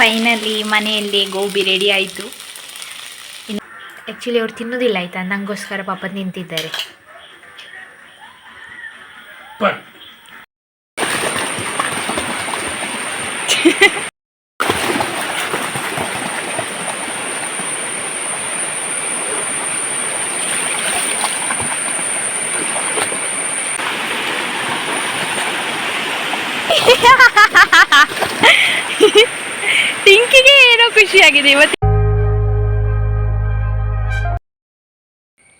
Finally ಮನೆಯಲ್ಲಿ gobi ready ಆಯಿತು. ಇನ್ನು ಆ್ಯಕ್ಚುಲಿ ಅವ್ರು ತಿನ್ನೋದಿಲ್ಲ ಆಯಿತಾ? ನನಗೋಸ್ಕರ ಪಾಪ ನಿಂತಿದ್ದಾರೆ ಟಿಂಕಿಗೆ ಏನೋ ಖುಷಿಯಾಗಿದೆ ಇವತ್ತು.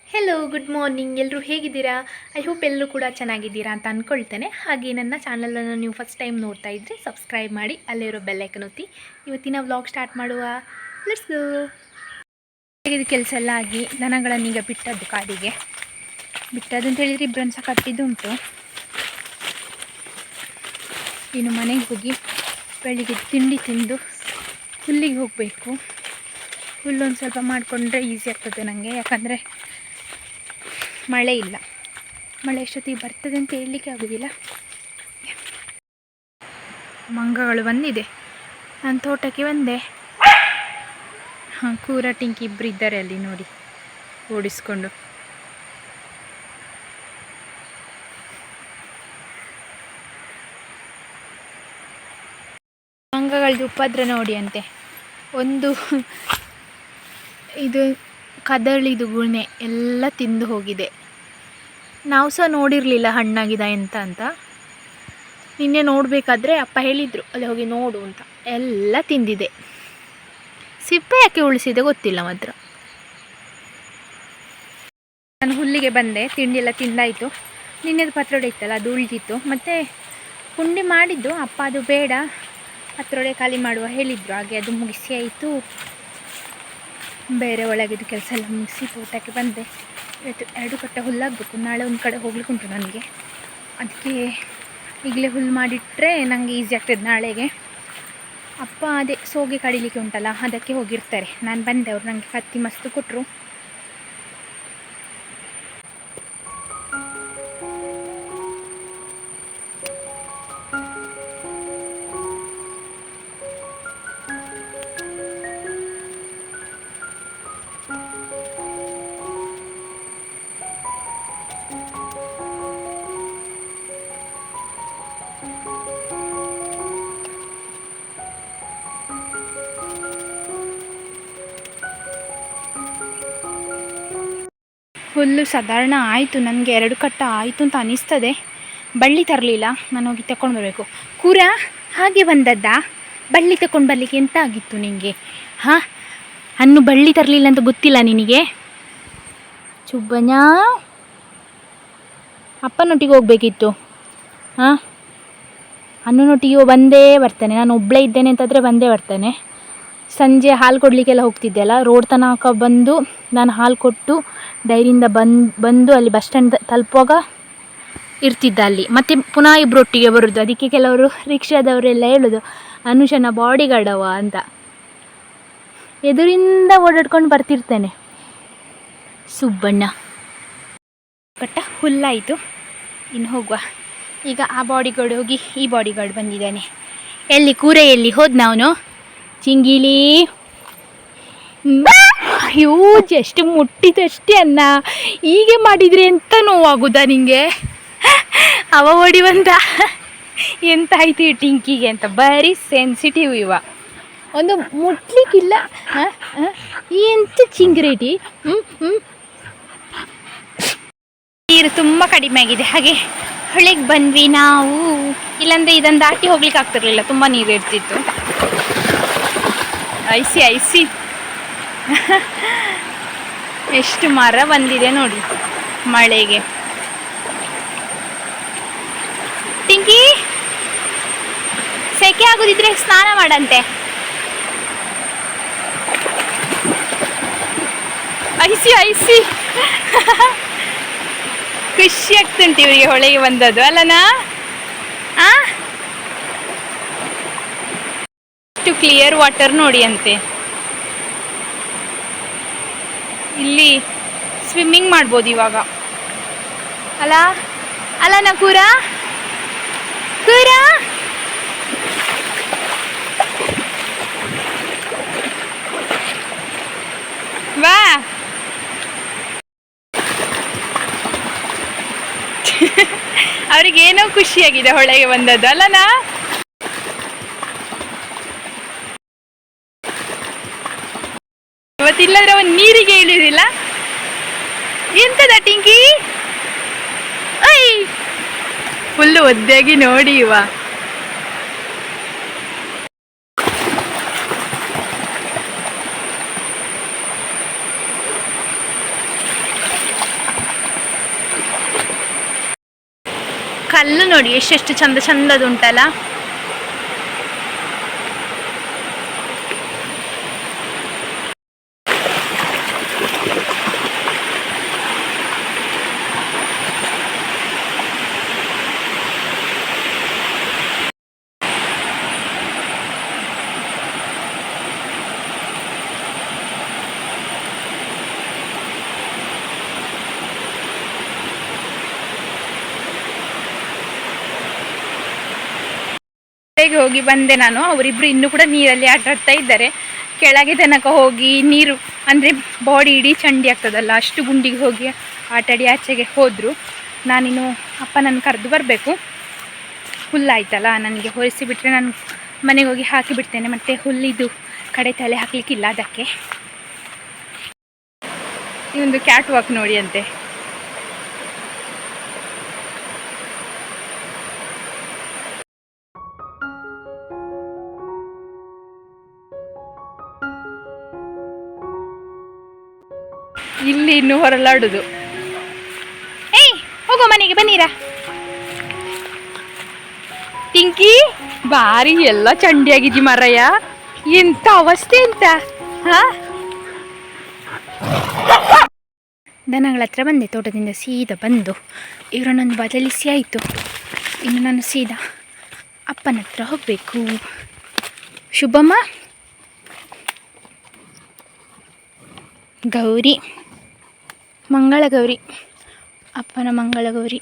ಹೆಲೋ ಗುಡ್ ಮಾರ್ನಿಂಗ್ ಎಲ್ಲರೂ ಹೇಗಿದ್ದೀರಾ? ಐ ಹೋಪ್ ಎಲ್ಲರೂ ಕೂಡ ಚೆನ್ನಾಗಿದ್ದೀರಾ ಅಂತ ಅಂದ್ಕೊಳ್ತೇನೆ ಹಾಗೆ ನನ್ನ ಚಾನಲನ್ನು ನೀವು ಫಸ್ಟ್ ಟೈಮ್ ನೋಡ್ತಾ ಇದ್ದರೆ ಸಬ್ಸ್ಕ್ರೈಬ್ ಮಾಡಿ ಅಲ್ಲಿರೋ ಬೆಲ್ಲೈಕನ್ ಒತ್ತಿ. ಇವತ್ತಿನ ವ್ಲಾಗ್ ಸ್ಟಾರ್ಟ್ ಮಾಡುವ. ಲೆಟ್ಸ್ ಗೋ ಹೇಗಿದೆ ಕೆಲಸ ಎಲ್ಲ ಆಗಿ ದನಗಳನ್ನೀಗ ಬಿಟ್ಟದ್ದು ಕಾಡಿಗೆ. ಬಿಟ್ಟದ್ದು ಅಂತ ಹೇಳಿದರೆ ಇಬ್ಬರನ್ನು ಸಹ ಕಟ್ಟಿದ್ದುಂಟು ಇನ್ನು ಮನೆಗೆ ಹೋಗಿ ಬೆಳಿಗ್ಗೆ ತಿಂಡಿ ತಿಂದು ಹುಲ್ಲಿಗೆ ಹೋಗಬೇಕು. ಹುಲ್ಲೊಂದು ಸ್ವಲ್ಪ ಮಾಡಿಕೊಂಡ್ರೆ ಈಸಿ ಆಗ್ತದೆ ನನಗೆ ಯಾಕಂದರೆ ಮಳೆ ಇಲ್ಲ. ಮಳೆ ಎಷ್ಟೊತ್ತಿಗೆ ಬರ್ತದೆ ಅಂತ ಹೇಳಲಿಕ್ಕೆ ಆಗೋದಿಲ್ಲ. ಮಂಗಗಳು ಬಂದಿದೆ. ನಾನು ತೋಟಕ್ಕೆ ಬಂದೆ. ಹಾಂ, ಕೂರ ಟಿಂಕಿ ಇಬ್ಬರು ಇದ್ದಾರೆ ಅಲ್ಲಿ ನೋಡಿ. ಓಡಿಸ್ಕೊಂಡು. ಮಂಗಗಳದ್ದು ಉಪದ್ರ ನೋಡಿ ಅಂತೆ. ಒಂದು ಇದು ಕದಳಿದು ಗುಣೆ ಎಲ್ಲ ತಿಂದು ಹೋಗಿದೆ. ನಾವು ಸಹ ನೋಡಿರಲಿಲ್ಲ ಹಣ್ಣಾಗಿದೆ ಎಂತ ಅಂತ. ನಿನ್ನೆ ನೋಡಬೇಕಾದ್ರೆ ಅಪ್ಪ ಹೇಳಿದರು, ಅಲ್ಲಿ ಹೋಗಿ ನೋಡು ಅಂತ. ಎಲ್ಲ ತಿಂದಿದೆ. ಸಿಪ್ಪೆ ಯಾಕೆ ಉಳಿಸಿದೆ ಗೊತ್ತಿಲ್ಲ ಮಾತ್ರ. ನಾನು ಹುಲ್ಲಿಗೆ ಬಂದೆ ತಿಂಡಿ ಎಲ್ಲ ತಿಂದಾಯಿತು. ನಿನ್ನೆದು ಪತ್ರೊಡೆ ಇತ್ತಲ್ಲ, ಅದು ಉಳಿದಿತ್ತು. ಮತ್ತು ಪುಂಡಿ ಮಾಡಿದ್ದು, ಅಪ್ಪ ಅದು ಬೇಡ. ಪತ್ರೊಡೆ ಖಾಲಿ ಮಾಡುವ ಹೇಳಿದರು. ಹಾಗೆ ಅದು ಮುಗಿಸಿ ಆಯಿತು. ಬೇರೆ ಒಳಗಿದ್ದು ಕೆಲಸ ಎಲ್ಲ ಮುಗಿಸಿ ತೋಟಕ್ಕೆ ಬಂದೆ. ಇವತ್ತು ಎರಡು ಕಟ್ಟೆ ಹುಲ್ಲಾಗಬೇಕು. ನಾಳೆ ಒಂದು ಕಡೆ ಹೋಗ್ಲಿಕ್ಕೆ ಉಂಟು ನನಗೆ. ಅದಕ್ಕೆ ಈಗಲೇ ಹುಲ್ಲು ಮಾಡಿಟ್ಟರೆ ನನಗೆ ಈಸಿ ಆಗ್ತದೆ ನಾಳೆಗೆ. ಅಪ್ಪ ಅದೇ ಸೋಗೆ ಕಡಿಲಿಕ್ಕೆ ಉಂಟಲ್ಲ, ಅದಕ್ಕೆ ಹೋಗಿರ್ತಾರೆ. ನಾನು ಬಂದೆ, ಅವರು ನನಗೆ ಕತ್ತಿ ಮಸ್ತು ಕೊಟ್ಟರು ಹುಲ್ಲು ಸಾಧಾರಣ ಆಯಿತು, ನನಗೆ ಎರಡು ಕಟ್ಟ ಆಯಿತು ಅಂತ ಅನಿಸ್ತದೆ. ಬಳ್ಳಿ ತರಲಿಲ್ಲ, ನಾನು ಹೋಗಿ ತಗೊಂಡು ಬರಬೇಕು. ಕೂರ, ಹಾಗೆ ಬಂದದ್ದಾ? ಬಳ್ಳಿ ತಗೊಂಡು ಬರಲಿಕ್ಕೆ ಎಂತ ಆಗಿತ್ತು ನಿನಗೆ ಹಾಂ ಹಣ್ಣು ಬಳ್ಳಿ ತರಲಿಲ್ಲ ಅಂತ ಗೊತ್ತಿಲ್ಲ ನಿನಗೆ? ಚುಬ್ಬಣ್ಣ, ಅಪ್ಪನೊಟ್ಟಿಗೆ ಹೋಗಬೇಕಿತ್ತು. ಹಾಂ, ಅಣ್ಣನೊಟ್ಟಿಗೆ ಬಂದೇ ಬರ್ತಾನೆ. ನಾನು ಒಬ್ಬಳೇ ಇದ್ದೇನೆ ಅಂತಂದರೆ ಬಂದೇ ಬರ್ತಾನೆ. ಸಂಜೆ ಹಾಲು ಕೊಡಲಿಕ್ಕೆಲ್ಲ ಹೋಗ್ತಿದ್ದೆ ಅಲ್ಲ? ರೋಡ್ ತನಕ ಬಂದು ನಾನು ಹಾಲು ಕೊಟ್ಟು ಡೈರಿಯಿಂದ ಬಂದು ಬಂದು ಅಲ್ಲಿ ಬಸ್ ಸ್ಟ್ಯಾಂಡ್ ತಲುಪುವಾಗ ಇರ್ತಿದ್ದ ಅಲ್ಲಿ. ಮತ್ತು ಪುನಃ ಇಬ್ಬರೊಟ್ಟಿಗೆ ಬರೋದು. ಅದಕ್ಕೆ ಕೆಲವರು ರಿಕ್ಷಾದವರೆಲ್ಲ ಹೇಳೋದು, ಅನುಷನ ಬಾಡಿ ಗಾರ್ಡವ ಅಂತ. ಎದುರಿಂದ ಓಡಾಡ್ಕೊಂಡು ಬರ್ತಿರ್ತೇನೆ. ಸುಬ್ಬಣ್ಣ. ಕಟ್ಟ ಹುಲ್ಲಾಯಿತು. ಇನ್ನು ಹೋಗುವ. ಈಗ ಆ ಬಾಡಿಗಾರ್ಡ್ ಹೋಗಿ ಈ ಬಾಡಿಗಾರ್ಡ್ ಬಂದಿದ್ದಾನೆ. ಎಲ್ಲಿ? ಕೂರೆಯಲ್ಲಿ ಹೋದ್ನವನು ಚಿಂಗಿಲಿ. ಅಯ್ಯೋ, ಜಸ್ಟ್ ಮುಟ್ಟಿದಷ್ಟೇ ಅನ್ನ ಹೀಗೆ ಮಾಡಿದರೆ ಎಂತ ನೋವಾಗುದಾ ನಿಂಗೆ? ಅವ ಬಂದ. ಎಂತ ಆಯ್ತು ಟಿಂಕಿಗೆ ಅಂತ. ಬರೀ ಸೆನ್ಸಿಟಿವ್ ಇವ. ಒಂದು ಮುಟ್ಲಿಕ್ಕಿಲ್ಲ? ಎಂತ ಚಿಂಗ್ರೇಟಿ? ಹ್ಞೂ ಹ್ಞೂ ನೀರು ತುಂಬ ಕಡಿಮೆ ಆಗಿದೆ. ಹಾಗೆ ಹೊಳೆಗೆ ಬಂದ್ವಿ ನಾವು. ಇಲ್ಲಾಂದ್ರೆ ಇದನ್ನು ದಾಟಿ ಹೋಗ್ಲಿಕ್ಕೆ ಆಗ್ತಿರ್ಲಿಲ್ಲ. ತುಂಬ ನೀರು ಇರ್ತಿತ್ತು. ಐಸಿ ಐಸಿ ಎಷ್ಟು ಮರ ಬಂದಿದೆ ನೋಡಿ ಮಳೆಗೆ. ಟಿಂಕಿ, ಸೆಕೆ ಆಗೋದಿದ್ರೆ ಸ್ನಾನ ಮಾಡಂತೆ. ಐಸಿ ಐಸಿ ಖುಷಿ ಆಗ್ತುಂಟು ಇವರಿಗೆ ಹೊಳೆಗೆ ಬಂದದ್ದು, ಅಲ್ಲನಾ? ಆ? ಕ್ಲಿಯರ್ ವಾಟರ್ ನೋಡಿ ಅಂತೆ ಇಲ್ಲಿ ಸ್ವಿಮ್ಮಿಂಗ್ ಮಾಡ್ಬೋದು ಇವಾಗ. ಅಲ್ಲ ಅಲ್ಲ ನಾ ಕೂರ ಕೂರ ವಾ ಅವ್ರಿಗೇನೋ ಖುಷಿಯಾಗಿದೆ ಹೊಳೆಗೆ ಬಂದದ್ದು. ಅಲ್ಲನಾ ಇವತ್ತಿಲ್ಲದ್ರೆ ಅವನ್ ನೀರಿಗೆ ಇಳಿದಿಲ್ಲ? ಎಂತದ ಟಿಂಕಿ? ಐ! ಫುಲ್ಲು ಒದ್ದೆಯಾಗಿ ನೋಡಿ ಇವ. ಕಲ್ಲು ನೋಡಿ, ಎಷ್ಟೆಷ್ಟು ಚಂದ ಚಂದದುಂಟಲ್ಲ? ಕೆಳಗೆ ಹೋಗಿ ಬಂದೆ ನಾನು. ಅವರಿಬ್ರು ಇನ್ನೂ ಕೂಡ ನೀರಲ್ಲಿ ಆಟಾಡ್ತಾ ಇದ್ದಾರೆ. ಕೆಳಗೆ ತನಕ ಹೋಗಿ ನೀರು, ಅಂದರೆ ಬಾಡಿ ಇಡೀ ಚಂಡಿ ಆಗ್ತದಲ್ಲ, ಅಷ್ಟು ಗುಂಡಿಗೆ ಹೋಗಿ ಆಟಾಡಿ ಆಚೆಗೆ ಹೋದರು. ನಾನಿನ್ನು ಅಪ್ಪ ನನ್ನ ಕರೆದು ಬರಬೇಕು. ಹುಲ್ಲಾಯ್ತಲ್ಲ ನನಗೆ ಹೊರಿಸಿ ಬಿಟ್ಟರೆ ನಾನು ಮನೆಗೆ ಹೋಗಿ ಹಾಕಿ ಬಿಡ್ತೇನೆ. ಮತ್ತು ಹುಲ್ಲಿದು ಕಡೆ ತಲೆ ಹಾಕ್ಲಿಕ್ಕಿಲ್ಲ ಅದಕ್ಕೆ. ಈ ಒಂದು ಕ್ಯಾಟ್ ವಾಕ್ ನೋಡಿ ಅಂತೆ ಇಲ್ಲಿ ಇನ್ನು ಹೊರಲಾಡುದು. ಏಯ್, ಹೋಗೋ ಮನೆಗೆ, ಬನ್ನಿರಾ. ಟಿಂಕಿ ಬಾರಿ ಎಲ್ಲ ಚಂಡಿಯಾಗಿದ್ದಿ ಮರಯ್ಯ. ಎಂತ ಅವಸ್ಥೆ ಅಂತ, ಹಾ? ದನಗಳ ಹತ್ರ ಬಂದೆ, ತೋಟದಿಂದ ಸೀದಾ ಬಂದು. ಇವರನ್ನೊಂದು ಬದಲಿಸಿ ಆಯಿತು. ಇನ್ನು ನಾನು ಸೀದಾ ಅಪ್ಪನ ಹತ್ರ ಹೋಗಬೇಕು. ಶುಭಮ್ಮ. ಗೌರಿ. ಮಂಗಳ ಗೌರಿ ಅಪ್ಪನ ಮಂಗಳಗೌರಿ.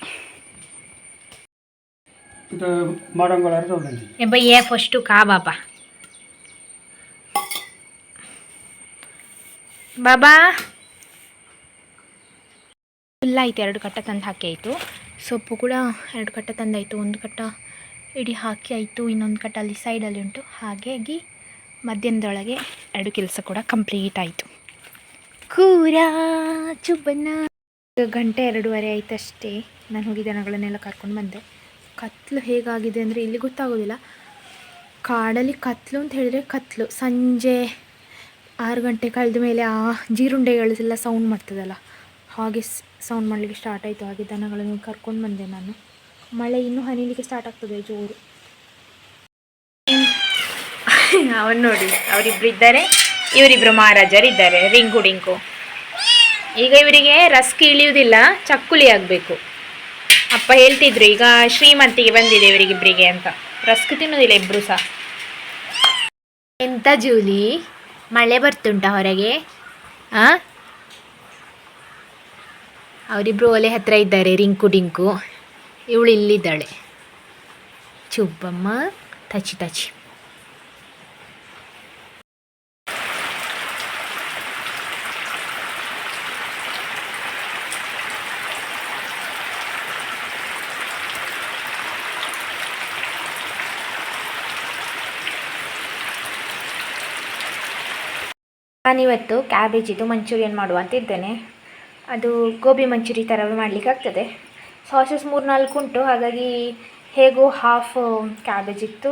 itu madam kalau ಎಂಬ ಏ ಫಸ್ಟು ಕಾ ಬಾಬಾ. ಬಾಬಾ ಫುಲ್ಲಾಯ್ತು ಎರಡು ಕಟ್ಟ ತಂದು ಹಾಕಿ ಆಯಿತು. ಸೊಪ್ಪು ಕೂಡ ಎರಡು ಕಟ್ಟ ತಂದಾಯಿತು. ಒಂದು ಕಟ್ಟ ಇಡೀ ಹಾಕಿ ಆಯಿತು. ಇನ್ನೊಂದು ಕಟ್ಟ ಅಲ್ಲಿ ಸೈಡಲ್ಲಿ ಉಂಟು. ಹಾಗಾಗಿ ಮಧ್ಯಾಹ್ನದೊಳಗೆ ಎರಡು ಕೆಲಸ ಕೂಡ ಕಂಪ್ಲೀಟ್ ಆಯಿತು. ಕೂರ ಚುಬ್ಬನ್ನ. ಗಂಟೆ ಎರಡೂವರೆ ಆಯ್ತಷ್ಟೇ. ನಾನು ಹೋಗಿ ದನಗಳನ್ನೆಲ್ಲ ಕರ್ಕೊಂಡು ಬಂದೆ. ಕತ್ಲು ಹೇಗಾಗಿದೆ ಅಂದರೆ ಇಲ್ಲಿ ಗೊತ್ತಾಗೋದಿಲ್ಲ. ಕಾಡಲ್ಲಿ ಕತ್ಲು ಅಂತ ಹೇಳಿದರೆ ಕತ್ಲು. ಸಂಜೆ ಆರು ಗಂಟೆ ಕಳೆದ ಮೇಲೆ ಆ ಜೀರುಂಡೆಗಳೆಲ್ಲ ಸೌಂಡ್ ಮಾಡ್ತದಲ್ಲ. ಹಾಗೆ ಸೌಂಡ್ ಮಾಡಲಿಕ್ಕೆ ಸ್ಟಾರ್ಟ್ ಆಯಿತು. ಹಾಗೆ ದನಗಳನ್ನು ಕರ್ಕೊಂಡು ಬಂದೆ ನಾನು. ಮಳೆ ಇನ್ನೂ ಹನಿಲಿಕ್ಕೆ ಸ್ಟಾರ್ಟ್ ಆಗ್ತದೆ ಜೋರು. ಅವನು ನೋಡಿ. ಅವರಿಬ್ರು ಇದ್ದಾರೆ. ಇವರಿಬ್ರು ಮಹಾರಾಜರಿದ್ದಾರೆ. ರಿಂಕು ಡಿಂಕು ಈಗ ಇವರಿಗೆ ರಸ್ಕ್ ಇಳಿಯುವುದಿಲ್ಲ ಚಕ್ಕುಲಿ ಆಗಬೇಕು. ಅಪ್ಪ ಹೇಳ್ತಿದ್ರು, ಈಗ ಶ್ರೀಮಂತಿಗೆ ಬಂದಿದೆ ಇವರಿಗಿಬ್ಬರಿಗೆ ಅಂತ. ರಸ್ಕ್ ತಿನ್ನೋದಿಲ್ಲ ಇಬ್ರು ಸಹ. ಎಂತ ಜೂಲಿ? ಮಳೆ ಬರ್ತುಂಟ ಹೊರಗೆ? ಆ? ಅವರಿಬ್ರು ಒಲೆ ಹತ್ರ ಇದ್ದಾರೆ, ರಿಂಕು ಡಿಂಕು ಇವಳು ಇಲ್ಲಿದ್ದಾಳೆ. ಚುಬ್ಬಮ್ಮ, ತಚಿ ತಚಿ. ನಾನಿವತ್ತು ಕ್ಯಾಬೇಜಿದು ಮಂಚೂರಿಯನ್ ಮಾಡುವ ಅಂತ ಇದ್ದೇನೆ. ಅದು ಗೋಬಿ ಮಂಚೂರಿ ಥರವೇ ಮಾಡಲಿಕ್ಕೆ ಆಗ್ತದೆ. ಸಾಸಸ್ ಮೂರು ನಾಲ್ಕು ಉಂಟು. ಹಾಗಾಗಿ ಹೇಗೂ ಹಾಫ್ ಕ್ಯಾಬೇಜ್ ಇತ್ತು.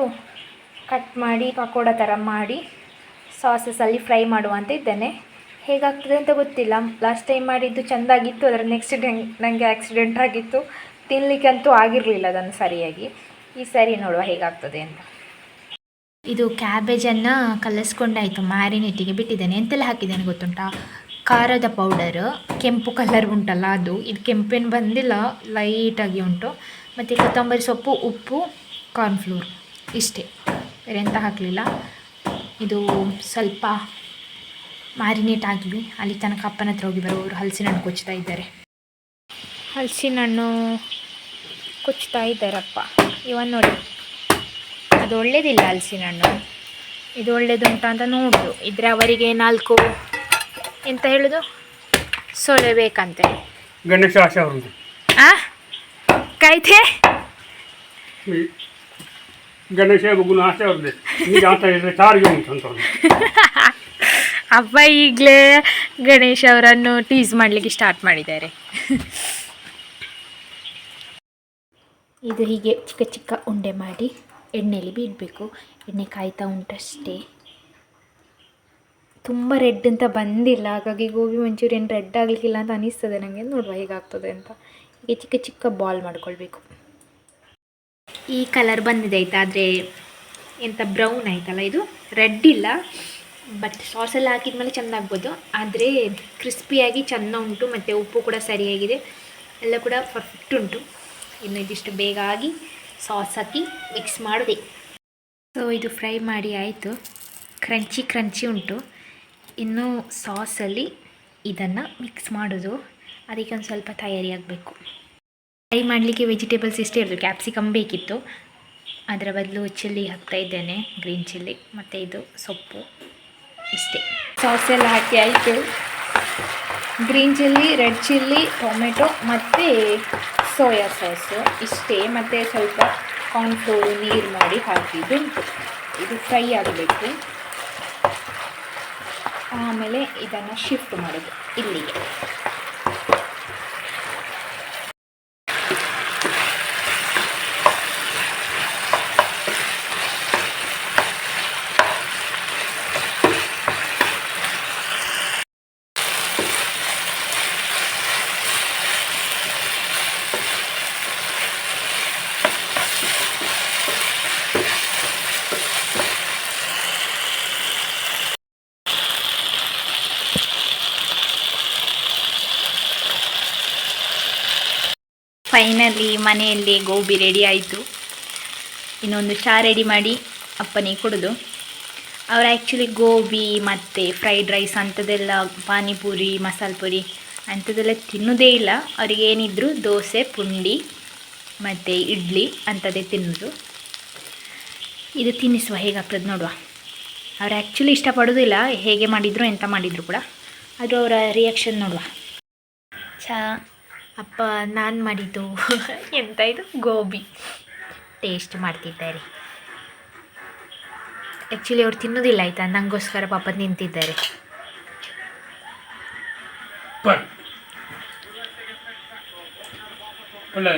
ಕಟ್ ಮಾಡಿ, ಪಕೋಡ ಥರ ಮಾಡಿ ಸಾಸಸಲ್ಲಿ ಫ್ರೈ ಮಾಡುವ ಅಂತ ಇದ್ದೇನೆ. ಹೇಗಾಗ್ತದೆ ಅಂತ ಗೊತ್ತಿಲ್ಲ. ಲಾಸ್ಟ್ ಟೈಮ್ ಮಾಡಿದ್ದು ಚೆಂದಾಗಿತ್ತು. ಅದರ ನೆಕ್ಸ್ಟ್ ಡೇ ನನಗೆ ಆಕ್ಸಿಡೆಂಟ್ ಆಗಿತ್ತು. ತಿನ್ನಲಿಕ್ಕೆ ಅಂತೂ ಆಗಿರಲಿಲ್ಲ ಅದನ್ನು ಸರಿಯಾಗಿ. ಈ ಸರಿ ನೋಡುವ ಹೇಗಾಗ್ತದೆ ಅಂತ. ಇದು ಕ್ಯಾಬೇಜನ್ನು ಕಲಸ್ಕೊಂಡಾಯಿತು ಮ್ಯಾರಿನೇಟಿಗೆ ಬಿಟ್ಟಿದ್ದೇನೆ. ಎಂತೆಲ್ಲ ಹಾಕಿದ್ದೇನೆ ಗೊತ್ತುಂಟಾ? ಖಾರದ ಪೌಡರ್, ಕೆಂಪು ಕಲರ್ ಉಂಟಲ್ಲ ಅದು. ಇದು ಕೆಂಪೇನು ಬಂದಿಲ್ಲ ಲೈಟಾಗಿ ಉಂಟು. ಮತ್ತು ಕೊತ್ತಂಬರಿ ಸೊಪ್ಪು, ಉಪ್ಪು ಕಾರ್ನ್ಫ್ಲೋರ್ ಇಷ್ಟೇ. ಬೇರೆ ಎಂತ ಹಾಕಲಿಲ್ಲ. ಇದು ಸ್ವಲ್ಪ ಮ್ಯಾರಿನೇಟ್ ಆಗಲಿ ಅಲ್ಲಿ ತನಕ ಅಪ್ಪನ ಹತ್ರ ಹೋಗಿ ಬರೋರು ಹಲಸಿನ ಹಣ್ಣು ಕೊಚ್ತಾ ಇದ್ದಾರೆ. ಹಲಸಿನ ಹಣ್ಣು ಕೊಚ್ತಾ ಇದ್ದಾರಪ್ಪ. ಇವನ್ ನೋಡಿ. ಅದು ಒಳ್ಳೇದಿಲ್ಲ ಹಲಸಿನ ಹಣ್ಣು ಇದು ಒಳ್ಳೇದುಂಟ ಅಂತ ನೋಡಿದ್ರು ಇದ್ರೆ ಅವರಿಗೆ ನಾಲ್ಕು ಎಂತ ಹೇಳುದು? ಸೊಲೆ ಬೇಕಂತೆ. ಗಣೇಶ ಆಶೆ ಆ? ಕಾಯ್ತೆ ಗಣೇಶ ಆಸೆ ಅವ್ರದ್ದು. ಅಂತ ಹೇಳಿದ್ರೆ ಅಂತ ಅಪ್ಪ ಈಗಲೇ ಗಣೇಶ್ ಅವರನ್ನು ಟೀಸ್ ಮಾಡಲಿಕ್ಕೆ ಸ್ಟಾರ್ಟ್ ಮಾಡಿದ್ದಾರೆ. ಇದು ಹೀಗೆ ಚಿಕ್ಕ ಚಿಕ್ಕ ಉಂಡೆ ಮಾಡಿ. ಎಣ್ಣೆಯಲ್ಲಿ ಬಿಡಬೇಕು. ಎಣ್ಣೆ ಕಾಯ್ತಾ ಉಂಟಷ್ಟೇ. ತುಂಬ ರೆಡ್ ಅಂತ ಬಂದಿಲ್ಲ. ಹಾಗಾಗಿ ಗೋಬಿ ಮಂಚೂರಿಯನ್ ರೆಡ್ ಆಗಲಿಕ್ಕಿಲ್ಲ ಅಂತ ಅನಿಸ್ತದೆ ನನಗೆ ನೋಡುವ ಹೇಗಾಗ್ತದೆ ಅಂತ. ಈಗ ಚಿಕ್ಕ ಚಿಕ್ಕ ಬಾಲ್ ಮಾಡ್ಕೊಳ್ಬೇಕು. ಈ ಕಲರ್ ಬಂದಿದೆ ಆಯ್ತಾ? ಆದರೆ ಎಂಥ ಬ್ರೌನ್ ಆಯ್ತಲ್ಲ ಇದು? ರೆಡ್ ಇಲ್ಲ. ಬಟ್ ಸಾಸಲ್ಲಿ ಹಾಕಿದ್ಮೇಲೆ ಚೆಂದ ಆಗ್ಬೋದು ಆದರೆ ಕ್ರಿಸ್ಪಿಯಾಗಿ ಚೆಂದ ಉಂಟು. ಮತ್ತು ಉಪ್ಪು ಕೂಡ ಸರಿಯಾಗಿದೆ. ಎಲ್ಲ ಕೂಡ ಪರ್ಫೆಕ್ಟ್ ಉಂಟು. ಇನ್ನು ಇದಿಷ್ಟು ಬೇಗ ಆಗಿ ಸಾಸ್ ಹಾಕಿ ಮಿಕ್ಸ್ ಮಾಡಿದೆ. ಸೊ ಇದು ಫ್ರೈ ಮಾಡಿ ಆಯಿತು. ಕ್ರಂಚಿ ಕ್ರಂಚಿ ಉಂಟು. ಇನ್ನು ಸಾಸಲ್ಲಿ ಇದನ್ನು ಮಿಕ್ಸ್ ಮಾಡೋದು. ಅದಕ್ಕೆ ಒಂದು ಸ್ವಲ್ಪ ತಯಾರಿ ಆಗಬೇಕು. ಫ್ರೈ ಮಾಡಲಿಕ್ಕೆ ವೆಜಿಟೇಬಲ್ಸ್ ಇಷ್ಟೇ ಇರೋದು. ಕ್ಯಾಪ್ಸಿಕಮ್ ಬೇಕಿತ್ತು. ಅದರ ಬದಲು ಚಿಲ್ಲಿ ಹಾಕ್ತಾ ಇದ್ದೇನೆ. ಗ್ರೀನ್ ಚಿಲ್ಲಿ ಮತ್ತು ಇದು ಸೊಪ್ಪು ಇಷ್ಟೇ. ಸಾಸ್ ಎಲ್ಲ ಹಾಕಿ ಆಯಿತು. Green chilli red chilli tomato ಮತ್ತು ಸೋಯಾ ಸಾಸು, ಇಷ್ಟೇ, ಮತ್ತು ಸ್ವಲ್ಪ ಕಾರ್ನ್ಫ್ಲೋರು ನೀರು ಮಾಡಿ ಹಾಕಿದ್ದುಂಟು ಇದು ಫ್ರೈ ಆಗಬೇಕು. ಆಮೇಲೆ ಇದನ್ನು ಶಿಫ್ಟ್ ಮಾಡೋದು ಇಲ್ಲಿಗೆ. ಫೈನಲಿ ಮನೆಯಲ್ಲಿ ಗೋಬಿ ರೆಡಿ ಆಯಿತು. ಇನ್ನೊಂದು ಚಾ ರೆಡಿ ಮಾಡಿ ಅಪ್ಪನಿಗೆ ಕೊಡೋದು. ಅವರು ಆ್ಯಕ್ಚುಲಿ ಗೋಬಿ ಮತ್ತು ಫ್ರೈಡ್ ರೈಸ್ ಅಂಥದ್ದೆಲ್ಲ ಪಾನಿಪುರಿ, ಮಸಾಲೆ ಪುರಿ ಅಂಥದ್ದೆಲ್ಲ ತಿನ್ನೋದೇ ಇಲ್ಲ. ಅವ್ರಿಗೆ ಏನಿದ್ರು ದೋಸೆ, ಪುಂಡಿ ಮತ್ತು ಇಡ್ಲಿ ಅಂಥದ್ದೇ ತಿನ್ನೋದು. ಇದು ತಿನ್ನಿಸುವ ಹೇಗಾಗ್ತದೆ ನೋಡುವ. ಅವ್ರು ಆ್ಯಕ್ಚುಲಿ ಇಷ್ಟಪಡೋದಿಲ್ಲ, ಹೇಗೆ ಮಾಡಿದ್ರು, ಎಂತ ಮಾಡಿದ್ರು ಕೂಡ. ಅದು ಅವರ ರಿಯಾಕ್ಷನ್ ನೋಡುವ. ಚಾ. ಅಪ್ಪ, ನಾನು ಮಾಡಿದ್ದು ಎಂತ ಇದು? ಗೋಬಿ. ಟೇಸ್ಟ್ ಮಾಡ್ತಿದ್ದಾರೆ. ಆ್ಯಕ್ಚುಲಿ ಅವ್ರು ತಿನ್ನೋದಿಲ್ಲ, ಆಯಿತಾ? ನನಗೋಸ್ಕರ ಪಾಪ ನಿಂತಿದ್ದಾರೆ. ಒಳ್ಳೆ